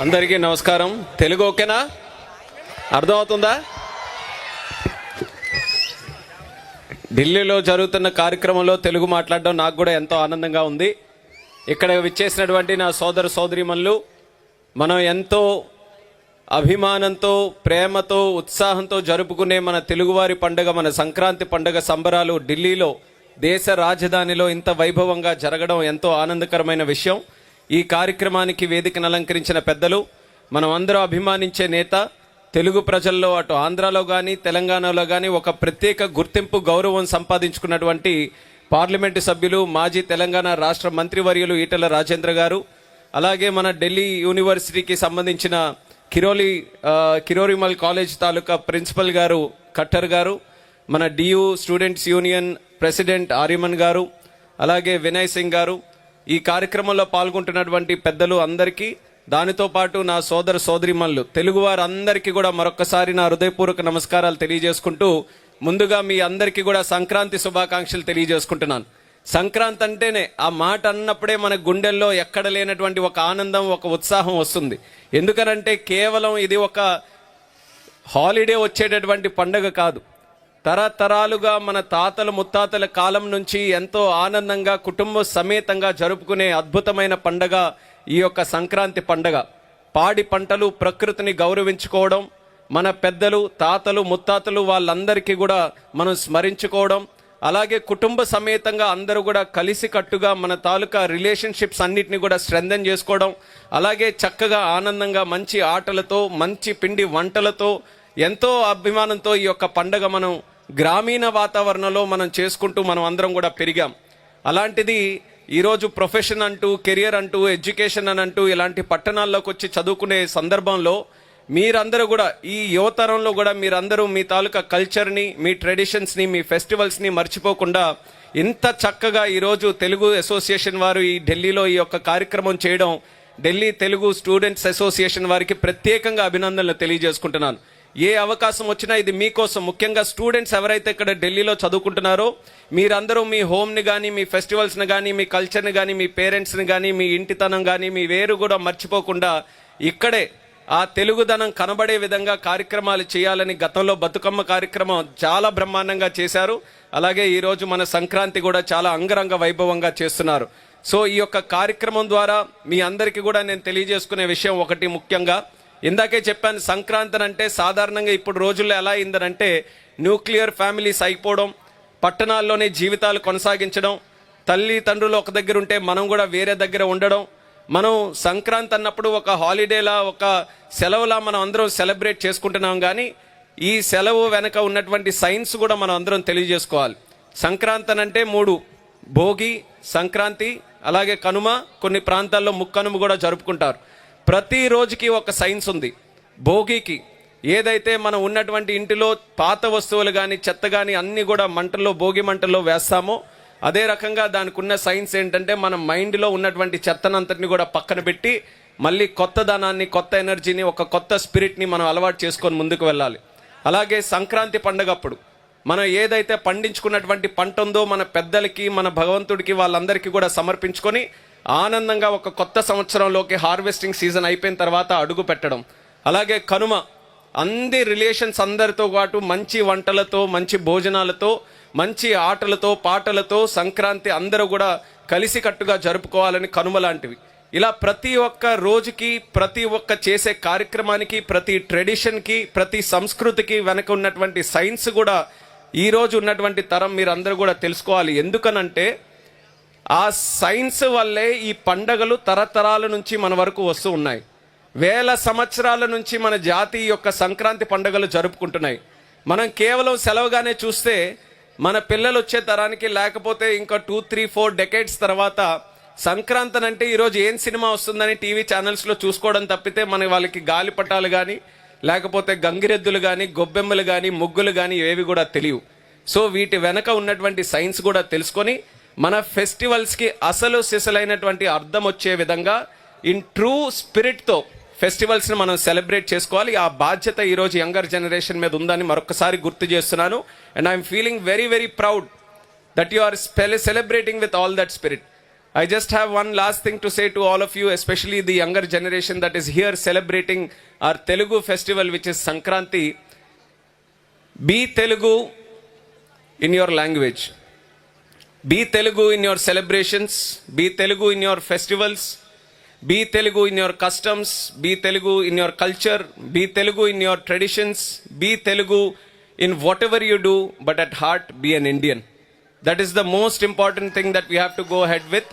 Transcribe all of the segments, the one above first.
అందరికీ నమస్కారం. తెలుగు ఓకేనా? అర్థమవుతుందా? ఢిల్లీలో జరుగుతున్న కార్యక్రమంలో తెలుగు మాట్లాడడం నాకు కూడా ఎంతో ఆనందంగా ఉంది. ఇక్కడ విచ్చేసినటువంటి నా సోదర సోదరిమణులు మనం ఎంతో అభిమానంతో ప్రేమతో ఉత్సాహంతో జరుపుకునే మన తెలుగువారి పండుగ మన సంక్రాంతి పండుగ సంబరాలు ఢిల్లీలో దేశ రాజధానిలో ఇంత వైభవంగా జరగడం ఎంతో ఆనందకరమైన విషయం. ఈ కార్యక్రమానికి వేదికను అలంకరించిన పెద్దలు మనం అందరూ అభిమానించే నేత తెలుగు ప్రజల్లో అటు ఆంధ్రాలో కానీ తెలంగాణలో కానీ ఒక ప్రత్యేక గుర్తింపు గౌరవం సంపాదించుకున్నటువంటి పార్లమెంటు సభ్యులు మాజీ తెలంగాణ రాష్ట్ర మంత్రివర్యులు ఈటల రాజేంద్ర గారు అలాగే మన ఢిల్లీ యూనివర్సిటీకి సంబంధించిన కిరోలి కిరోరిమల్ కాలేజ్ తాలూకా ప్రిన్సిపల్ గారు కట్టర్ గారు మన DU students union president Aryaman గారు అలాగే వినయ్ సింగ్ గారు ఈ కార్యక్రమంలో పాల్గొంటున్నటువంటి పెద్దలు అందరికీ దానితో పాటు నా సోదర సోదరిమల్లు తెలుగు వారందరికీ కూడా మరొకసారి నా హృదయపూర్వక నమస్కారాలు తెలియజేసుకుంటూ ముందుగా మీ అందరికీ కూడా సంక్రాంతి శుభాకాంక్షలు తెలియజేసుకుంటున్నాను. సంక్రాంతి అంటేనే ఆ మాట అన్నప్పుడే మన గుండెల్లో ఎక్కడ లేనటువంటి ఒక ఆనందం ఒక ఉత్సాహం వస్తుంది. ఎందుకనంటే కేవలం ఇది ఒక హాలిడే వచ్చేటటువంటి పండగ కాదు. తరతరాలుగా మన తాతల ముత్తాతల కాలం నుంచి ఎంతో ఆనందంగా కుటుంబ సమేతంగా జరుపుకునే అద్భుతమైన పండగ ఈ యొక్క సంక్రాంతి పండగ. పాడి పంటలు ప్రకృతిని గౌరవించుకోవడం మన పెద్దలు తాతలు ముత్తాతలు వాళ్ళందరికీ కూడా మనం స్మరించుకోవడం అలాగే కుటుంబ సమేతంగా అందరూ కూడా కలిసి కట్టుగా మన తాలూకా రిలేషన్షిప్స్ అన్నిటిని కూడా స్ట్రెంథన్ చేసుకోవడం అలాగే చక్కగా ఆనందంగా మంచి ఆటలతో మంచి పిండి వంటలతో ఎంతో అభిమానంతో ఈ యొక్క పండగ మనం గ్రామీణ వాతావరణంలో మనం చేసుకుంటూ మనం అందరం కూడా పెరిగాం. అలాంటిది ఈరోజు ప్రొఫెషన్ అంటూ కెరియర్ అంటూ ఎడ్యుకేషన్ అని అంటూ ఇలాంటి పట్టణాల్లోకి వచ్చి చదువుకునే సందర్భంలో మీరందరూ కూడా ఈ యువతరంలో కూడా మీరందరూ మీ తాలూకా కల్చర్ని మీ ట్రెడిషన్స్ని మీ ఫెస్టివల్స్ని మర్చిపోకుండా ఇంత చక్కగా ఈరోజు తెలుగు అసోసియేషన్ వారు ఈ ఢిల్లీలో ఈ యొక్క కార్యక్రమం చేయడం ఢిల్లీ తెలుగు స్టూడెంట్స్ అసోసియేషన్ వారికి ప్రత్యేకంగా అభినందనలు తెలియజేసుకుంటున్నాను. ఏ అవకాశం వచ్చినా ఇది మీకోసం. ముఖ్యంగా స్టూడెంట్స్ ఎవరైతే ఇక్కడ ఢిల్లీలో చదువుకుంటున్నారో మీరందరూ మీ హోమ్ని కానీ మీ ఫెస్టివల్స్ని కానీ మీ కల్చర్ని కానీ మీ పేరెంట్స్ని కానీ మీ ఇంటితనం కానీ మీ వేరు కూడా మర్చిపోకుండా ఇక్కడే ఆ తెలుగుదనం కనబడే విధంగా కార్యక్రమాలు చేయాలని గతంలో బతుకమ్మ కార్యక్రమం చాలా బ్రహ్మాండంగా చేశారు. అలాగే ఈరోజు మన సంక్రాంతి కూడా చాలా అంగరంగ వైభవంగా చేస్తున్నారు. సో ఈ యొక్క కార్యక్రమం ద్వారా మీ అందరికీ కూడా నేను తెలియజేసుకునే విషయం ఒకటి ముఖ్యంగా ఇందాకే చెప్పాను సంక్రాంతి అంటే సాధారణంగా ఇప్పుడు రోజుల్లో ఎలా అయిందనంటే న్యూక్లియర్ ఫ్యామిలీస్ అయిపోవడం పట్టణాల్లోనే జీవితాలు కొనసాగించడం తల్లి తండ్రులు ఒక దగ్గర ఉంటే మనం కూడా వేరే దగ్గర ఉండడం మనం సంక్రాంతి అన్నప్పుడు ఒక హాలిడేలా ఒక సెలవులా మనం అందరం సెలబ్రేట్ చేసుకుంటున్నాం కానీ ఈ సెలవు వెనక ఉన్నటువంటి సైన్స్ కూడా మనం అందరం తెలియజేసుకోవాలి. సంక్రాంతి అంటే మూడు భోగి సంక్రాంతి అలాగే కనుమ కొన్ని ప్రాంతాల్లో ముక్కనుమ కూడా జరుపుకుంటారు. ప్రతి రోజుకి ఒక సైన్స్ ఉంది. భోగికి ఏదైతే మనం ఉన్నటువంటి ఇంటిలో పాత వస్తువులు కానీ చెత్త కానీ అన్నీ కూడా మంటల్లో భోగి మంటల్లో వేస్తామో అదే రకంగా దానికి ఉన్న సైన్స్ ఏంటంటే మన మైండ్లో ఉన్నటువంటి చెత్తనంతటిని కూడా పక్కన పెట్టి మళ్ళీ కొత్త ధనాన్ని కొత్త ఎనర్జీని ఒక కొత్త స్పిరిట్ని మనం అలవాటు చేసుకొని ముందుకు వెళ్ళాలి. అలాగే సంక్రాంతి పండుగ అప్పుడు మనం ఏదైతే పండించుకున్నటువంటి పంట ఉందో మన పెద్దలకి మన భగవంతుడికి వాళ్ళందరికీ కూడా సమర్పించుకొని ఆనందంగా ఒక కొత్త సంవత్సరంలోకి హార్వెస్టింగ్ సీజన్ అయిపోయిన తర్వాత అడుగు పెట్టడం. అలాగే కనుమ అంది రిలేషన్స్ అందరితో పాటు మంచి వంటలతో మంచి భోజనాలతో మంచి ఆటలతో పాటలతో సంక్రాంతి అందరూ కూడా కలిసికట్టుగా జరుపుకోవాలని కనుమ లాంటివి. ఇలా ప్రతి ఒక్క రోజుకి ప్రతి ఒక్క చేసే కార్యక్రమానికి ప్రతి ట్రెడిషన్కి ప్రతి సంస్కృతికి వెనక ఉన్నటువంటి సైన్స్ కూడా ఈరోజు ఉన్నటువంటి తరం మీరు అందరూ కూడా తెలుసుకోవాలి. ఎందుకనంటే ఆ సైన్స్ వల్లే ఈ పండగలు తరతరాల నుంచి మన వరకు వస్తూ ఉన్నాయి. వేల సంవత్సరాల నుంచి మన జాతి యొక్క సంక్రాంతి పండుగలు జరుపుకుంటున్నాయి. మనం కేవలం సెలవుగానే చూస్తే మన పిల్లలు వచ్చే తరానికి లేకపోతే ఇంకా టూ త్రీ ఫోర్ డెకేడ్స్ తర్వాత సంక్రాంతి అంటే ఈరోజు ఏం సినిమా వస్తుందని టీవీ ఛానల్స్లో చూసుకోవడం తప్పితే మన వాళ్ళకి గాలిపటాలు కానీ లేకపోతే గంగిరెద్దులు కానీ గొబ్బెమ్మలు కానీ ముగ్గులు కానీ ఏవి కూడా తెలియవు. సో వీటి వెనక ఉన్నటువంటి సైన్స్ కూడా తెలుసుకొని మన ఫెస్టివల్స్కి అసలు సిసలైనటువంటి అర్థం వచ్చే విధంగా ఇన్ ట్రూ స్పిరిట్తో ఫెస్టివల్స్ని మనం సెలబ్రేట్ చేసుకోవాలి. ఆ బాధ్యత ఈరోజు యంగర్ జనరేషన్ మీద ఉందని మరొకసారి గుర్తు చేస్తున్నాను. And I'm feeling very very proud that you are spell celebrating with all that spirit I just have one last thing to say to all of you especially the younger generation that is here celebrating our Telugu festival which is Sankranti be Telugu in your language Be Telugu in your celebrations. Be Telugu in your festivals. Be Telugu in your customs. Be Telugu in your culture. Be Telugu in your traditions. Be Telugu in whatever you do, but at heart, be an Indian. That is the most important thing that we have to go ahead with.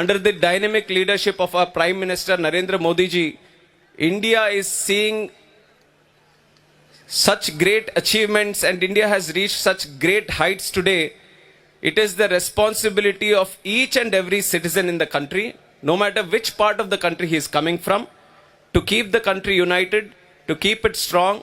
Under the dynamic leadership of our Prime Minister Narendra Modi ji, India is seeing such great achievements and India has reached such great heights today. It is the responsibility of each and every citizen in the country, no matter which part of the country he is coming from, to keep the country united, to keep it strong,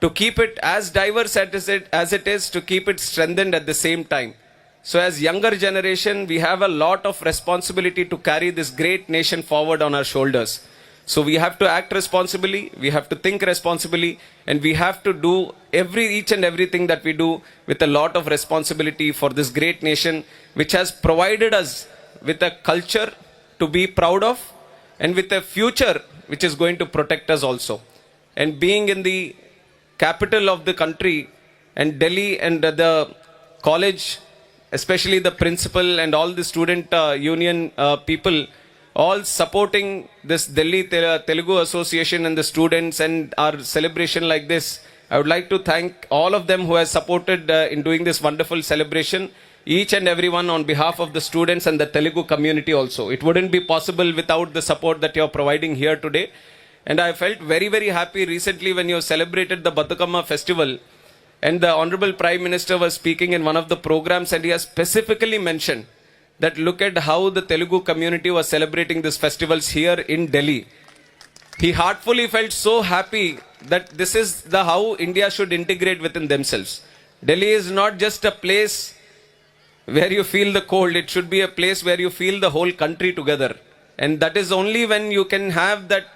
to keep it as diverse as it, as it is, to keep it strengthened at the same time. So, as younger generation, we have a lot of responsibility to carry this great nation forward on our shoulders. So we have to act responsibly, we have to think responsibly, and we have to do every each and everything that we do with a lot of responsibility for this great nation, which has provided us with a culture to be proud of, and with a future which is going to protect us also. And being in the capital of the country, and Delhi and the college, especially the principal and all the student uh, union uh, people all supporting this Delhi Te- Telugu Association and the students and our celebration like this. I would like to thank all of them who has supported uh, in doing this wonderful celebration. Each and everyone on behalf of the students and the Telugu community also. It wouldn't be possible without the support that you're providing here today. And I felt very, very happy recently when you celebrated the Batukamma festival. And the Honorable Prime Minister was speaking in one of the programs, and he has specifically mentioned that look at how the Telugu community was celebrating these festivals here in Delhi. He heartfully felt so happy that this is the how India should integrate within themselves. Delhi is not just a place where you feel the cold, it should be a place where you feel the whole country together. And that is only when you can have that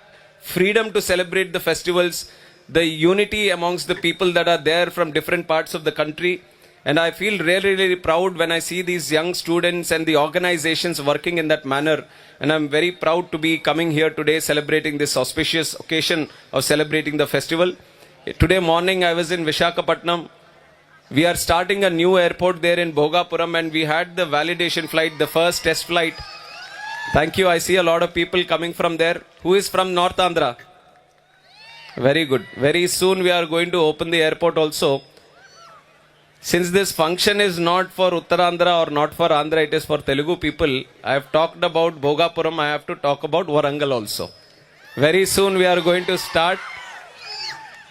freedom to celebrate the festivals, the unity amongst the people that are there from different parts of the country and I feel really, really proud when I see these young students and the organizations working in that manner. And I'm very proud to be coming here today celebrating this auspicious occasion of celebrating the festival. Today morning I was in Vishakhapatnam. We are starting a new airport there in Bhogapuram and we had the validation flight, the first test flight. Thank you. I see a lot of people coming from there. Who is from North Andhra? Very good. Very soon we are going to open the airport also. Since this function is not for Uttarandhra or not for Andhra, it is for Telugu people. I have talked about Bhogapuram, I have to talk about Warangal also. Very soon we are going to start.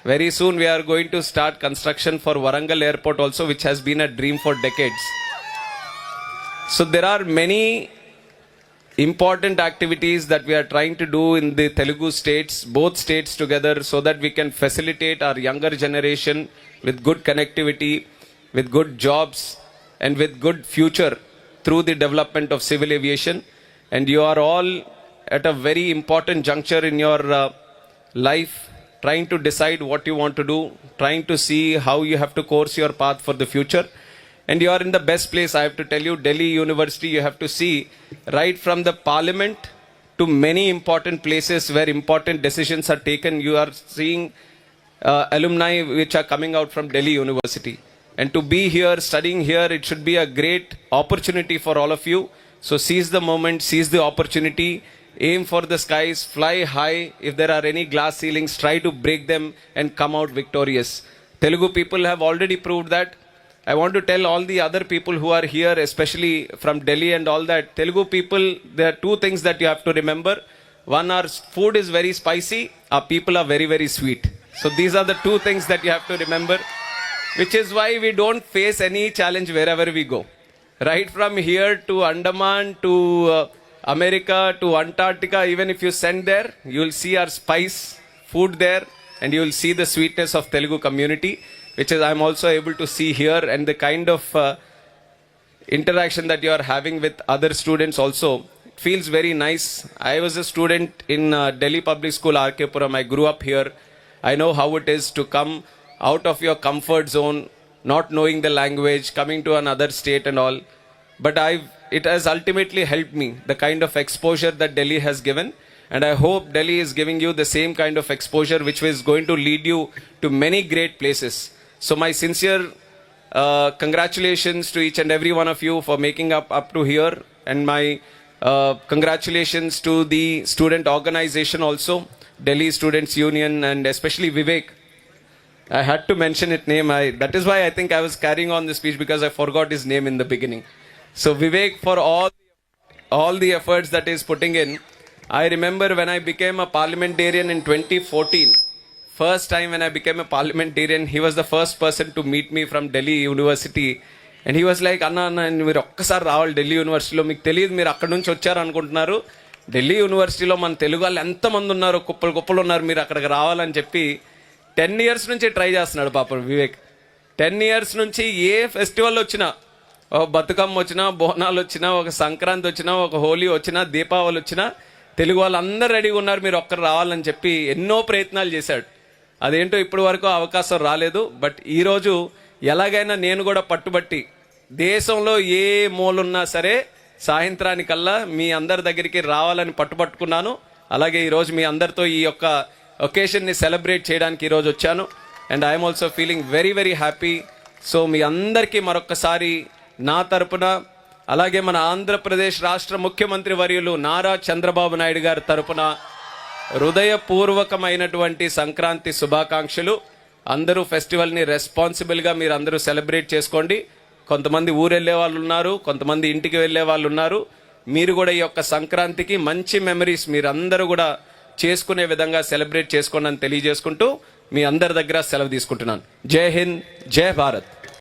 Very soon we are going to start construction for Warangal airport also, which has been a dream for decades. So there are many important activities that we are trying to do in the Telugu states, both states together, so that we can facilitate our younger generation with good connectivity, with good jobs, and with good future through the development of civil aviation. And you are all at a very important juncture in your uh, life, trying to decide what you want to do, trying to see how you have to course your path for the future. And you are in the best place i have to tell you delhi university you have to see right from the parliament to many important places where important decisions are taken. You are seeing uh, alumni which are coming out from delhi university and to be here studying here it should be a great opportunity for all of you. So seize the moment seize the opportunity. Aim for the skies. Fly high. If there are any glass ceilings try to break them and come out victorious. Telugu people have already proved that. I want to tell all the other people who are here, especially from Delhi and all that, Telugu people, there are two things that you have to remember. One, our food is very spicy, our people are very, very sweet. So these are the two things that you have to remember, which is why we don't face any challenge wherever we go. Right from here to Andaman to uh, America to Antarctica, even if you send there, you will see our spice food there and you will see the sweetness of Telugu community which is I'm also able to see here, and the kind of uh, interaction that you are having with other students also. Feels very nice. I was a student in uh, Delhi Public School, RK Puram. I grew up here. I know how it is to come out of your comfort zone, not knowing the language, coming to another state and all. But I it has ultimately helped me, the kind of exposure that Delhi has given. And I hope Delhi is giving you the same kind of exposure, which is going to lead you to many great places. So, my sincere uh, congratulations to each and every one of you for making up up to here, and my uh, congratulations to the student organization also, Delhi Students Union, and especially Vivek. I had to mention it name. I that is why I think I was carrying on the speech because I forgot his name in the beginning. So Vivek for all all the efforts that he's putting in. I remember when I became a parliamentarian in 2014. First time when I became a parliamentarian, he was the first person to meet me from Delhi University. And he was like, అన్న అన్న మీరు ఒక్కసారి రావాలి ఢిల్లీ యూనివర్సిటీలో మీకు తెలియదు మీరు అక్కడ నుంచి వచ్చారు అనుకుంటున్నారు ఢిల్లీ యూనివర్సిటీలో మన తెలుగు వాళ్ళు ఎంతమంది ఉన్నారు కుప్పలు కుప్పలు ఉన్నారు మీరు అక్కడికి రావాలని చెప్పి టెన్ ఇయర్స్ నుంచి ట్రై చేస్తున్నాడు పాపం వివేక్. టెన్ ఇయర్స్ నుంచి ఏ ఫెస్టివల్ వచ్చినా ఒక బతుకమ్మ వచ్చినా బోనాలు వచ్చినా ఒక సంక్రాంతి వచ్చినా ఒక హోలీ వచ్చినా దీపావళి వచ్చినా తెలుగు వాళ్ళందరూ రెడీగా ఉన్నారు మీరు ఒక్కరు రావాలని చెప్పి ఎన్నో ప్రయత్నాలు చేశాడు. అదేంటో ఇప్పటి వరకు అవకాశం రాలేదు బట్ ఈరోజు ఎలాగైనా నేను కూడా పట్టుబట్టి దేశంలో ఏ మూలున్నా సరే సాయంత్రానికల్లా మీ అందరి దగ్గరికి రావాలని పట్టుబట్టుకున్నాను. అలాగే ఈరోజు మీ అందరితో ఈ యొక్క ఒకేషన్ని సెలబ్రేట్ చేయడానికి ఈరోజు వచ్చాను. And I'm also feeling very very happy so మీ అందరికీ మరొకసారి నా తరపున అలాగే మన ఆంధ్రప్రదేశ్ రాష్ట్ర ముఖ్యమంత్రి వర్యులు నారా చంద్రబాబు నాయుడు గారి తరపున హృదయపూర్వకమైనటువంటి సంక్రాంతి శుభాకాంక్షలు. అందరూ ఫెస్టివల్ని రెస్పాన్సిబుల్గా మీరు అందరూ సెలబ్రేట్ చేసుకోండి. కొంతమంది ఊరు వెళ్ళే వాళ్ళు ఉన్నారు కొంతమంది ఇంటికి వెళ్ళే వాళ్ళు ఉన్నారు. మీరు కూడా ఈ యొక్క సంక్రాంతికి మంచి మెమరీస్ మీరందరూ కూడా చేసుకునే విధంగా సెలబ్రేట్ చేసుకోండి అని తెలియజేసుకుంటూ మీ అందరి దగ్గర సెలవు తీసుకుంటున్నాను. జై హింద్ జై భారత్.